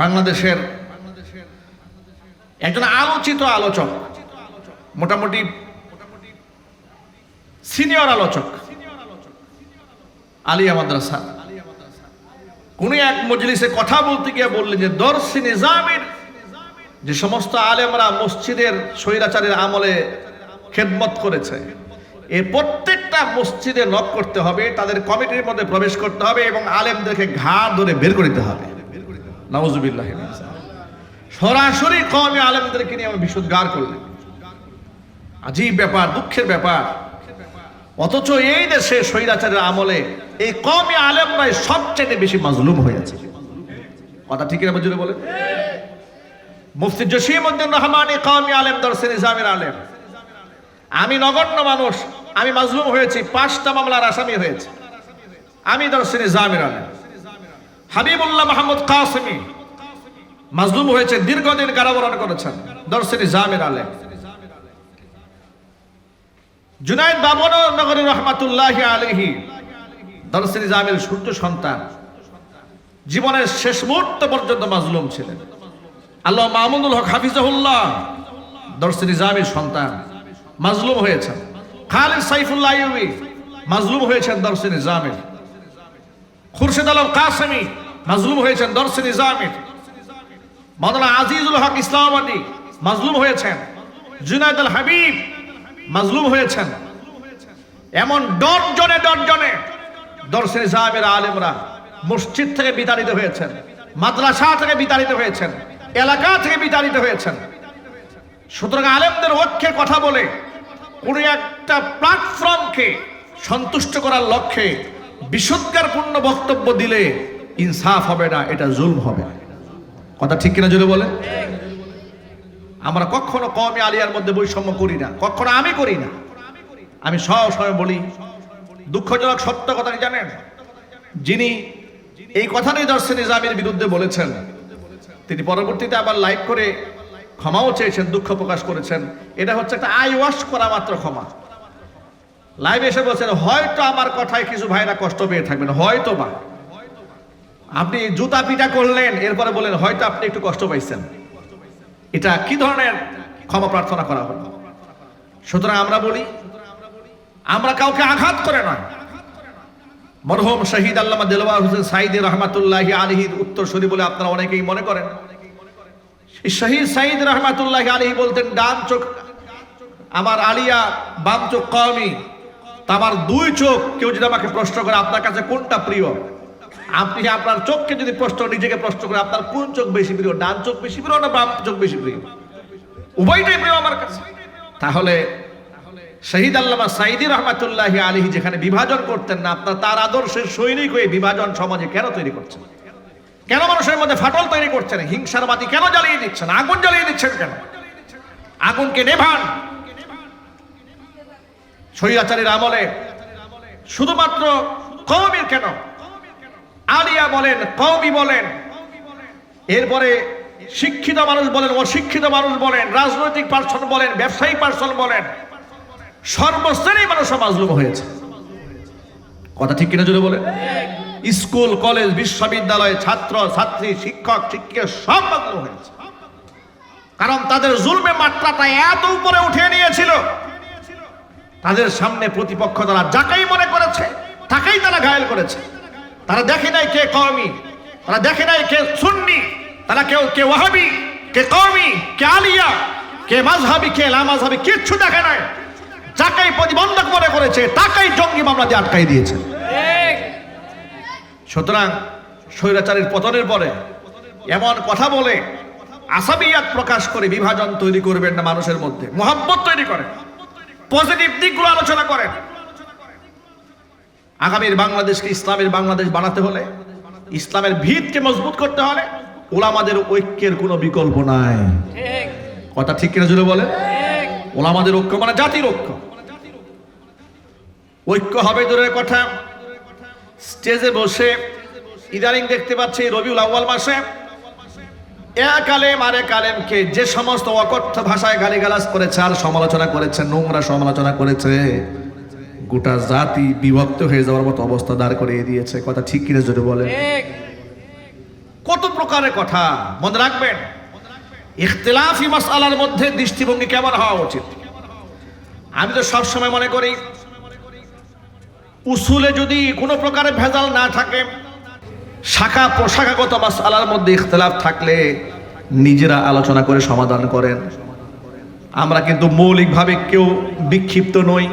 বাংলাদেশের একজন আলোচিত আলোচক, মোটামুটি সিনিয়র আলোচক, আলিয়া মাদ্রাসা। কোন এক মজলিসে কথা বলতে গিয়ে বললেন যে দর্শি নিজামের যে সমস্ত আলেমরা মসজিদের স্বৈরাচারের আমলে খেদমত করেছে এই প্রত্যেকটা মসজিদে নক করতে হবে, তাদের কমিটির মধ্যে প্রবেশ করতে হবে এবং আলেমদেরকে ঘাড় ধরে বের করে দিতে হবে। নাউজুবিল্লাহ সরাসরি কমে আলেমদেরকে নিয়ে আমার বিশুদ্ধার করলেন আজীব ব্যাপার, দুঃখের ব্যাপার। অথচ এই দেশে স্বৈরাচারের আমলে এই কমে আলেমরাই সবচেয়ে বেশি মাজলুম হয়েছে কথা ঠিক না বুঝলে বলে মুফতি জসিমউদ্দিন রহমান এই কওমি আলেম দর্শে নিজামের আলেম। আমি নগণ্য মানুষ, আমি মাজলুম হয়েছি, পাঁচটা মামলার আসামি হয়েছে। আমি দর্শে নিজামের আলেম। হাবিবুল্লাহ মাহমুদ কাসমি মাজলুম হয়েছে, দীর্ঘদিন কারাবরণ করেছেন দর্শনী নিজামের আলেম জুনাইদ বাবন নগরী রহমাতুল্লাহ আলহি দর্শনী নিজামের সূর্য সন্তান। জীবনের শেষ মুহূর্ত পর্যন্ত মাজলুম ছিলেন। আল্লাহ মাহমুদুল হক হাফিজাহুল্লাহ দর্শনী নিজামের সন্তান, মাজলুম হয়েছেন। খালিদ সাইফুল্লাহ মাজলুম হয়েছেন দর্শনী নিজামের খুরশেদ আলম কাসেমি মাজলুম হয়েছেন দর্শে নিজামের। মাওলানা আজিজুল হক ইসলামাবাদী মাজলুম হয়েছেন। জুনায়দ আল হাবিব মাজলুম হয়েছেন। এমন ডরজনে ডরজনে দর্শনী সাহেবের আলেমরা মসজিদ থেকে বিতাড়িত হয়েছেন, মাদ্রাসা থেকে বিতাড়িত হয়েছেন, এলাকা থেকে বিতাড়িত হয়েছেন। সুতরাং আলেমদের ঐক্যের কথা বলে কোন একটা প্ল্যাটফর্মকে সন্তুষ্ট করার লক্ষ্যে বিশুদ্ধারপূর্ণ বক্তব্য দিলে ইনসাফ হবে না, এটা জুলম হবে। কথা ঠিক কিনা জুড়ে বলে আমরা কখনো কমে আলিয়ার মধ্যে বৈষম্য করি না, কখনো আমি করি না। আমি সব সময় বলি, দুঃখজনক সত্য কথা জানেন? যিনি এই কথাটি দর্শন নিজামের বিরুদ্ধে বলেছেন, তিনি পরবর্তীতে আবার লাইভ করে ক্ষমাও চেয়েছেন, দুঃখ প্রকাশ করেছেন। এটা হচ্ছে একটা আই ওয়াশ করা মাত্র ক্ষমা। লাইভ এসে বলছেন, হয়তো আমার কথায় কিছু ভাইরা কষ্ট পেয়ে থাকবেন হয়তো বা আপনি জুতা পিটা করলেন, এরপরে বলেন হয়তো আপনি একটু কষ্ট পাইছেন। এটা কি ধরনের ক্ষমা প্রার্থনা করা হলো? সুতরাং আমরা বলি, আমরা কাউকে আঘাত করে নয়। মরহম শহীদ আল্লামা দেলওয়ার হোসেন সাইদ রহমাতুল্লাহ আলহির উত্তর সরি বলে আপনারা অনেকেই মনে করেন। শহীদ সাইদ রহমাতুল্লাহ আলহি বলতেন, ডান চোখ, আমার আলিয়া, বাম চোখ কমই তা আমার দুই চোখ, কেউ যদি আমাকে প্রশ্ন করে, আপনার কাছে কোনটা প্রিয়? আপনি আপনার চোখকে যদি প্রশ্ন, নিজেকে প্রশ্ন করে, আপনার কোন চোখ বেশি প্রিয়? ডান চোখ বেশি প্রিয় না বাম চোখ বেশি প্রিয়? উভয়টাই প্রিয় আমার কাছে। তাহলে শহীদ আল্লামা সাইদি রহমাতুল্লাহ আলী যেখানে বিভাজন করতেন না, আপনার তার আদর্শের সৈনিক হয়ে বিভাজন সমাজে কেন তৈরি করছেন? কেন মানুষের মধ্যে ফাটল তৈরি করছেন? হিংসার বাতি কেন জ্বালিয়ে দিচ্ছেন? আগুন জ্বালিয়ে দিচ্ছেন কেন? আগুনকে নেভান। স্বৈরাচারীর আমলে শুধুমাত্র কওমির কেন? আলিয়া বলেন, কওমি বলেন। এরপরে শিক্ষিত মানুষ বলেন, অশিক্ষিত মানুষ বলেন, রাজনৈতিক পার্সন বলেন, ব্যবসায়ী পার্সন বলেন, সর্বশ্রেণী মানুষ মাজলুম হয়েছে। কথা ঠিক কিনা জুড়ে বলে? স্কুল, কলেজ, বিশ্ববিদ্যালয়, ছাত্র, ছাত্রী, শিক্ষক, শিক্ষিকা সব মাজলুম হয়েছে। কারণ তাদের জুলমে মাত্রাটা এত উপরে উঠিয়ে নিয়েছিল। তাদের সামনে প্রতিপক্ষ তারা যাকেই মনে করেছে, তাকেই তারা ঘায়ল করেছে। তারা দেখে নাই কে কওমি, তারা দেখে নাই কে সুন্নি, তারা কেউ, কে ওয়াহাবি, কে কওমি, কে আলিয়া, কে মাযহাবি, কে লামাযহাবি কিচ্ছু দেখে নাই। যাকেই প্রতিবন্ধক মনে করেছে, তাকেই জঙ্গি মামলা দিয়ে আটকাই দিয়েছে। সুতরাং স্বৈরাচারের পতনের পরে এমন কথা বলে আসামিয়াত প্রকাশ করে বিভাজন তৈরি করবেন না মানুষের মধ্যে মোহাম্মত তৈরি করেন পজিটিভ দিকগুলো আলোচনা করেন। আগামীর বাংলাদেশকে ইসলামের বাংলাদেশ বানাতে হলে, ইসলামের ভিতকে মজবুত করতে হলে ওলামাদের ঐক্যের কোনো বিকল্প নাই। কথা ঠিক কিনা জুড়ে বলে ওলামাদের ঐক্য মানে জাতির ঐক্য। ঐক্য হবে দূরের কথা। স্টেজে বসে ইদানিং দেখতে পাচ্ছি রবিউল আউ্বাল মাসে এক আলেম আর এক আলেমকে যে সমস্ত অকথ্য ভাষায় গালিগালাজ করেছে, আর সমালোচনা করেছে, নোংরা সমালোচনা করেছে। গোটা জাতি বিভক্ত হয়ে যাওয়ার মতো অবস্থা দাঁড় করিয়ে দিয়েছে। কথা ঠিক কিনা যদি বলে কত প্রকারের কথা, মনে রাখবেন? ইখতিলাফি মাসআলার মধ্যে দৃষ্টিভঙ্গি কেমন হওয়া উচিত? আমি তো সবসময় মনে করি, উসুলে যদি কোনো প্রকারের ভেজাল না থাকে শাখা প্রশাখাগত মাসআলার মধ্যে ইখতিলাফ থাকলে নিজেরা আলোচনা করে সমাধান করেন। আমরা কিন্তু মৌলিকভাবে কেউ বিক্ষিপ্ত নই।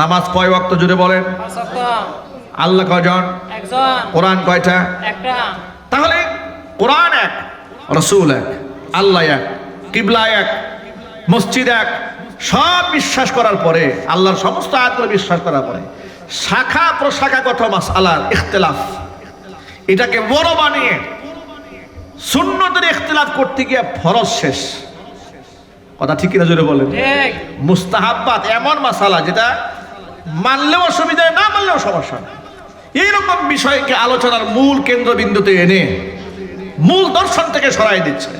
নামাজ কয় ওয়াক্ত জুড়ে বলেন? আল্লাহ কয়জন? কোরআন কয়টা? তাহলে কোরআন এক রসুল এক আল্লাহ এক কিবলা এক মসজিদ এক সব বিশ্বাস করার পরে আল্লাহর সমস্ত আয়াতগুলো বিশ্বাস করার পরে শাখা প্রশাখাগত মাস আল্লাহর ইখতলাফ। এটাকে বড় বানিয়ে সুন্নতের ইখতলাফ করতে গিয়ে ফরজ শেষ। কথা ঠিক কিনা জোরে বলেন? মুস্তাহাব্বাত এমন মাসালা যেটা মানলেও অসুবিধা না মানলেও সমস্যা। এইরকম বিষয়কে আলোচনার মূল কেন্দ্রবিন্দুতে এনে মূল দর্শন থেকে সরাই দিচ্ছে।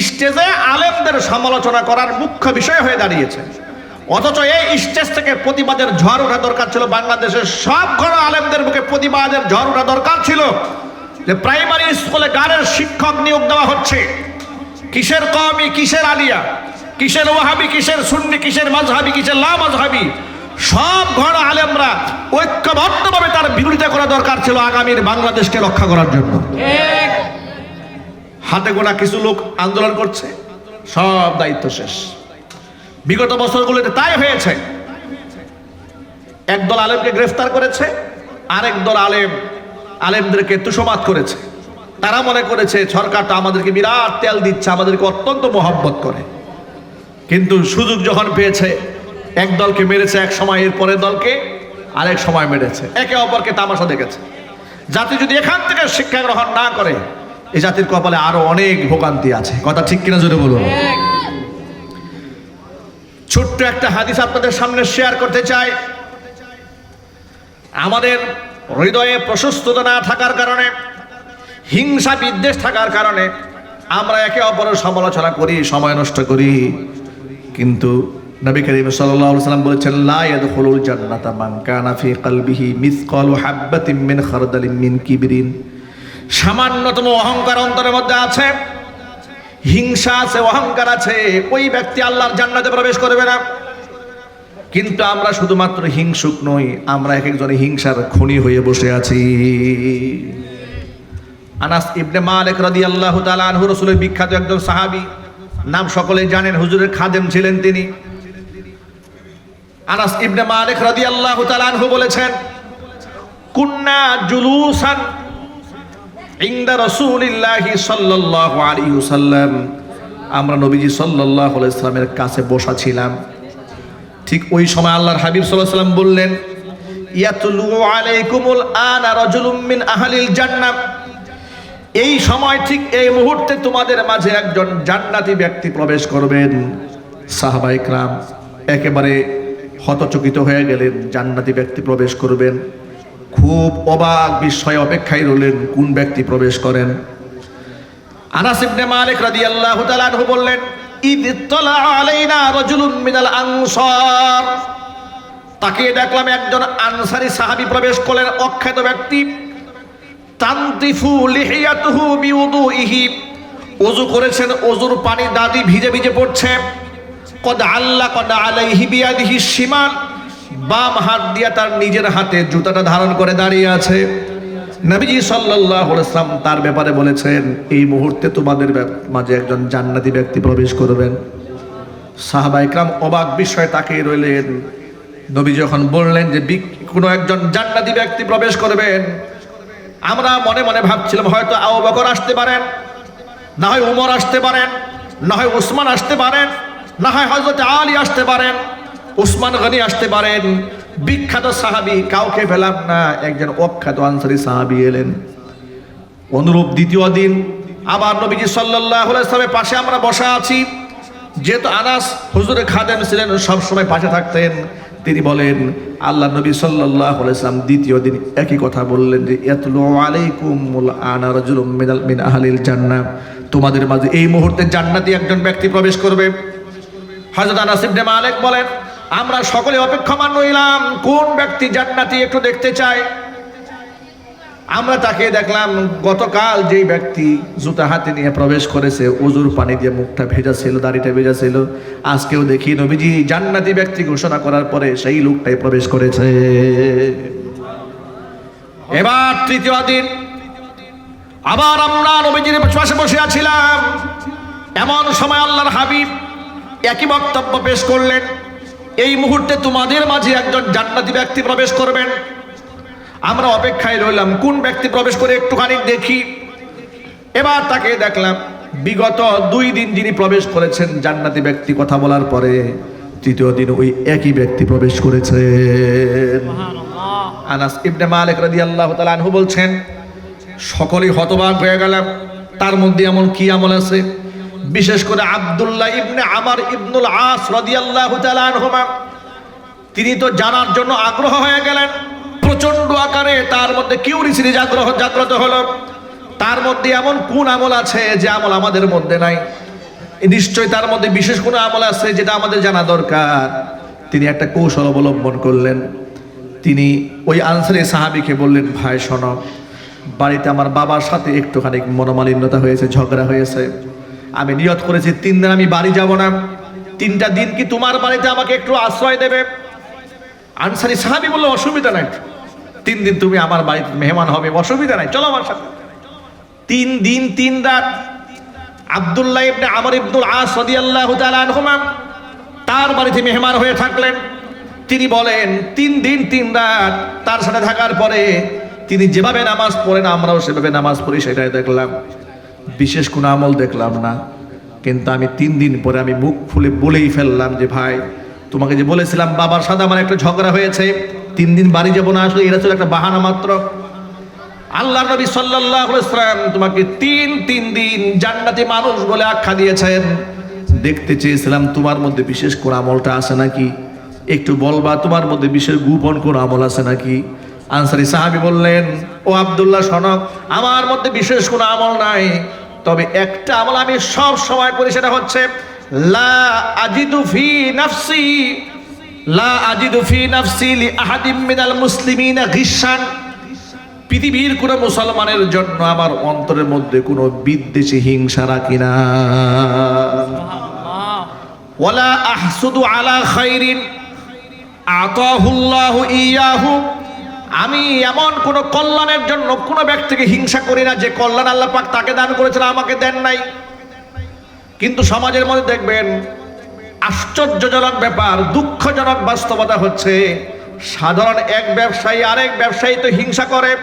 স্টেজে আলেমদের সমালোচনা করার মুখ্য বিষয় হয়ে দাঁড়িয়েছে। অথচ এই স্টেজ থেকে প্রতিবাদের ঝড় ওঠা দরকার ছিল বাংলাদেশের সব ঘর আলেমদের মুখে প্রতিবাদের ঝড় ওঠা দরকার ছিল যে প্রাইমারি স্কুলে গানের শিক্ষক নিয়োগ দেওয়া হচ্ছে। কিসের কমি কিসের আলিয়া, কিসের ওয়াহাবি, কিসের সুন্নি, কিসের মাজহাবি, কিসের লা মাজহাবি? সব ঘর আলেমরা ঐক্যবদ্ধভাবে তার বিরোধিতা করা দরকার ছিল আগামীর বাংলাদেশকে রক্ষা করার জন্য। হাতে গোনা কিছু লোক আন্দোলন করছে সব দায়িত্ব শেষ। বিগত বছরগুলোতে তাই হয়েছে। একদল আলেমকে গ্রেফতার করেছে আরেক দল আলেম আলেমদেরকে তুষমাত করেছে। তারা মনে করেছে সরকারটা আমাদেরকে বিরাট তেল দিচ্ছে আমাদেরকে অত্যন্ত মহব্বত করে। কিন্তু সুযোগ যখন পেয়েছে এক দলকে মেরেছে এক সময় এর পরের দলকে আরেক সময় মেরেছে। একে অপরকে তামাশা দেখেছে। জাতি যদি এখান থেকে শিক্ষা গ্রহণ না করে, এই জাতির কপালে আরও অনেক ভোগান্তি আছে। কথা ঠিক কিনা জোরে বলুন? ছোট্ট একটা হাদিস আপনাদের সামনে শেয়ার করতে চাই। আমাদের হৃদয়ে প্রশস্ততা না থাকার কারণে, হিংসা বিদ্বেষ থাকার কারণে আমরা একে অপরের সমালোচনা করি, সময় নষ্ট করি। কিন্তু নবী করিম আলাইহি সাল্লাম বলেছেন, লা ইয়াদখুলুল জান্নাতা মান কানা ফি কলবিহি মিসকালু হাববাতিন মিন খারদালিন মিন কিবরিন। সামান্যতম অহংকার অন্তরের মধ্যে আছে, হিংসা আছে, অহংকার আছে, ওই ব্যক্তি আল্লাহর জান্নাতে প্রবেশ করবে না। কিন্তু আমরা শুধুমাত্র হিংসুক নই, আমরা এক একজনে হিংসার খনি হয়ে বসে আছি। আনাস ইবনে মালিক রাদিয়াল্লাহু তাআলা আনহু রাসূলের বিখ্যাত একজন সাহাবী, নাম সকলেই জানেন, হুজুরের খাদেম ছিলেন তিনি। আনাস ইবনে মালিক রাদিয়াল্লাহু তাআলা আনহু বলেছেন, কুন্না জুলুসান ইন্দা রসুলিল্লাহি সাল্লাল্লাহু আলাইহি ওয়াসাল্লাম। আমরা নবীজি সাল্লাল্লাহু আলাইহি সাল্লামের কাছে বসা ছিলাম। ঠিক ওই সময় আল্লাহর হাবিব সাল্লাল্লাহু আলাইহি সাল্লাম বললেন, ইয়াতলু আলাইকুমুল আনা রাজুলুম মিন আহলিল জান্নাহ। এই সময় ঠিক এই মুহূর্তে তোমাদের মাঝে একজন জান্নাতি ব্যক্তি প্রবেশ করবেন। সাহাবা ইকরাম একেবারে হতচকিত হয়ে গেলেন, জান্নাতি ব্যক্তি প্রবেশ করবেন। খুব অবাক বিস্ময় অপেক্ষায় রইলেন, কোন ব্যক্তি প্রবেশ করেন? আনাস ইবনে মালিক রাদিয়াল্লাহু তাআলা বললেন, ইদ তলা আলাইনা রাজুলুম মিনাল আনসার। তাকে দেখলাম একজন আনসারী সাহাবী প্রবেশ করলেন, অখ্যাত ব্যক্তি। তান্তিফু লিহিয়াতুহু বিউদুইহি। ওযু করেছেন, ওযুর পানি দাদি ভিজে ভিজে পড়ছে। কদ আল্লাহ কদ আলাইহি বিয়াদিহি শিমাল বাম হাত দিয়া তার নিজের হাতে জুতাটা ধারণ করে দাঁড়িয়ে আছে। নবীজি সাল্লাল্লাহু আলাইহি সাল্লাম তার ব্যাপারে বলেছেন, এই মুহূর্তে তোমাদের মাঝে একজন জান্নাতি ব্যক্তি প্রবেশ করবেন। সাহাবা ইকরাম অবাক বিষয় তাকিয়ে রইলেন। নবী যখন বললেন যে কোনো একজন জান্নাতি ব্যক্তি প্রবেশ করবেন? আমরা মনে মনে ভাবছিলাম, হয়তো আবু বকর আসতে পারেন, না হয় উমর আসতে পারেন, না হয় উসমান আসতে পারেন। না হয় হজরত আলী আসতে পারেন, উসমান গনি আসতে পারেন, বিখ্যাত সাহাবি, কাউকে পেলাম না, একজন অখ্যাত আনসারি সাহাবি এলেন। অনুরূপ দ্বিতীয় দিন, আবার নবীজি সাল্লাহ সাল্লামের পাশে আমরা বসা আছি। যেহেতু আনাস হুজুরে খাদেম ছিলেন সবসময় পাশে থাকতেন, তিনি বলেন, আল্লাহ নবী সাল্লাহ সাল্লাম দ্বিতীয় দিন একই কথা বললেন যে, ইয়াতলু আলাইকুমুল আনা রাজুলুম মিনাল, মিন আহলিল জান্নাহ। তোমাদের মাঝে এই মুহূর্তে জান্নাতি একজন ব্যক্তি প্রবেশ করবে। মালিক বলেন, আমরা সকলে অপেক্ষমান রইলাম কোন ব্যক্তি জান্নাতি একটু দেখতে চায়? আমরা তাকে দেখলাম, গতকাল যেই ব্যক্তি জুতা হাতে নিয়ে প্রবেশ করেছে উজুর পানি দিয়ে মুখটা ভেজা ছিল, দাড়িটা ভেজা ছিল। আজকেও দেখি নবীজি জান্নাতি ব্যক্তি ঘোষণা করার পরে সেই লোকটাই প্রবেশ করেছে। এবার তৃতীয় দিন, আবার আমরা নবীজির পাশে বসে আছিলাম এমন সময় আল্লাহর হাবিব একই বক্তব্য পেশ করলেন। এই মুহূর্তে তোমাদের মাঝে একজন জান্নাতি ব্যক্তি প্রবেশ করবেন। আমরা অপেক্ষায় রইলাম কোন ব্যক্তি প্রবেশ করে একটুখানি দেখি। এবার তাকে দেখলাম বিগত দুই দিন যিনি প্রবেশ করেছেন জান্নাতি ব্যক্তি কথা বলার পরে তৃতীয় দিন ওই একই ব্যক্তি প্রবেশ করেছে। আনাস ইবনে মালিক রাদিয়াল্লাহু তাআলা আনহু বলছেন সকলেই হতবাক হয়ে গেলাম তার মধ্যে এমন কি আমল আছে? বিশেষ করে আব্দুল্লাহ ইবনে আমার ইবনুল আস রাদিয়াল্লাহু তিনি তো জানার জন্য আগ্রহ হয়ে গেলেন। প্রচণ্ড আকারে তার মধ্যে কিউরিসিটি জাগ্রহ জাগ্রত হলো। তার মধ্যে এমন কোন আমল আছে যে আমল আমাদের মধ্যে নাই? নিশ্চয় তার মধ্যে বিশেষ কোনো আমল আছে যেটা আমাদের জানা দরকার। তিনি একটা কৌশল অবলম্বন করলেন। তিনি ওই আনসারি সাহাবিকে বললেন, ভাই, শোনো, বাড়িতে আমার বাবার সাথে একটুখানি মনোমালিন্যতা হয়েছে, ঝগড়া হয়েছে। আমি নিয়ত করেছি, তিন দিন আমি বাড়ি যাব না। তিনটা দিন কি তোমার বাড়িতে আমাকে একটু আশ্রয় দেবে? আনসারি সাহাবি বলল, অসুবিধা নাই। তিন দিন তুমি আমার বাড়িতে মেহমান হবে, অসুবিধা নাই। চলো আমার সাথে। তিন দিন, তিন রাত, আব্দুল্লাহ ইবনে আমর ইবনুল আস রাদিয়াল্লাহু তাআলা আনহুমা তার বাড়িতে মেহমান হয়ে থাকলেন। তিনি বলেন, তিন দিন, তিন রাত। তার সাথে থাকার পরে তিনি যেভাবে নামাজ পড়েন, আমরাও সেভাবে নামাজ পড়ি, সেটাই দেখলাম। বিশেষ কোনো আমল দেখলাম না। কিন্তু আমি তিন দিন পরে আমি মুখ ফুলে বলেই ফেললাম যে, ভাই, তোমাকে যে বলেছিলাম বাবার সাথে আমার একটা ঝগড়া হয়েছে, তিন দিন বাড়ি যাব না, আসলে এটা ছিল একটা বাহানা মাত্র। আল্লাহ নবী সাল্লাম তোমাকে তিন তিন দিন জান্নাতি মানুষ বলে আখ্যা দিয়েছেন। দেখতে চেয়েছিলাম তোমার মধ্যে বিশেষ কোন আমলটা আছে নাকি? একটু বলবা, তোমার মধ্যে বিশেষ গোপন কোন আমল আছে নাকি? আনসারি সাহাবি বললেন ও আব্দুল্লাহ সনক আমার মধ্যে বিশেষ কোনো আমল নাই। তবে একটা আমল আমি সব সময় করি সেটা হচ্ছে লা আজিদু ফি নাফসি লা আজিদু ফি নাফসি লি আহাদিম মিনাল মুসলিমিনা গিশান। পৃথিবীর কোন মুসলমানের জন্য আমার অন্তরের মধ্যে কোনো বিদ্বেষী হিংসা রাখি না। ওয়ালা আহসুদু আলা খাইরিন আতাহুল্লাহু ইয়াহু আমি এমন কোন কল্যাণের জন্য কোন ব্যক্তিকে হিংসা করি না যে কল্যাণ আল্লাহ পাক তাকে দান করেছিল আমাকে দেন নাই। কিন্তু সমাজের মধ্যে দেখবেন আশ্চর্যজনক ব্যাপার দুঃখজনক বাস্তবতা হচ্ছে সাধারণ এক ব্যবসায়ী আরেক ব্যবসায়ী তো হিংসা করে।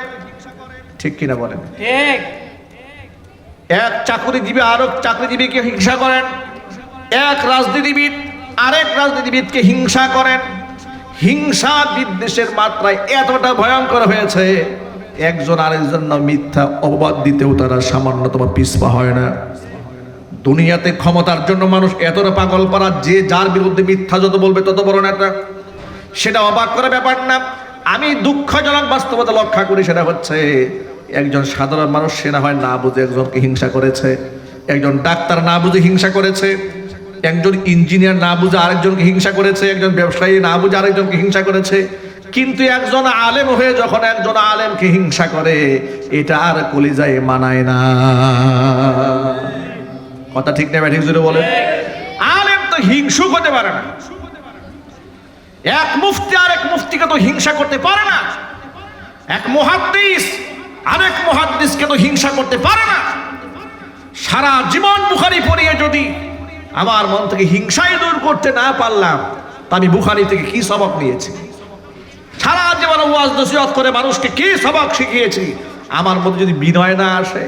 ঠিক কিনা বলেন? ঠিক। এক চাকরিজীবী আরেক চাকরিজীবীকে হিংসা করেন এক রাজনীতিবিদ আরেক রাজনীতিবিদকে হিংসা করেন। হিংসা বিদ্বেষের মাত্রায় এতটা ভয়ঙ্কর হয়েছে, একজন আরেকজন মিথ্যা অপবাদ দিতেও তারা সামান্যতম পিছপা হয় না। দুনিয়াতে ক্ষমতার জন্য মানুষ এতটা পাগল পারা, যে যার বিরুদ্ধে মিথ্যা যত বলবে তত বড় নেতা। সেটা অবাক করার ব্যাপার না। আমি দুঃখজনক বাস্তবতা লক্ষ্য করি, সেটা হচ্ছে একজন সাধারণ মানুষ, সে না হয় না বুঝে একজনকে হিংসা করেছে, একজন ডাক্তার না বুঝে হিংসা করেছে একজন ইঞ্জিনিয়ার না বুঝে আরেকজনকে হিংসা করেছে, একজন ব্যবসায়ী না বুঝে আরেকজনকে হিংসা করেছে, কিন্তু একজন আলেম হয়ে যখন একজন আলেমকে হিংসা করে, এটা আর কলিজায় মানায় না। কথা ঠিক নেই ঠিক জুড়ে বলেন? আলেম তো হিংসুক হতে পারে না। এক মুফতি আরেক মুফতিকে তো হিংসা করতে পারে না। এক মুহাদ্দিস আরেক মুহাদ্দিসকে তো হিংসা করতে পারে না। সারা জীবন বুখারি পড়িয়ে যদি আমার মন থেকে হিংসাই দূর করতে না পারলাম, তা আমি বুখারি থেকে কি সবক নিয়েছি? সারা জীবন ওয়াজ নসিহত করে মানুষকে কি সবক শিখিয়েছি? আমার মধ্যে যদি বিনয় না আসে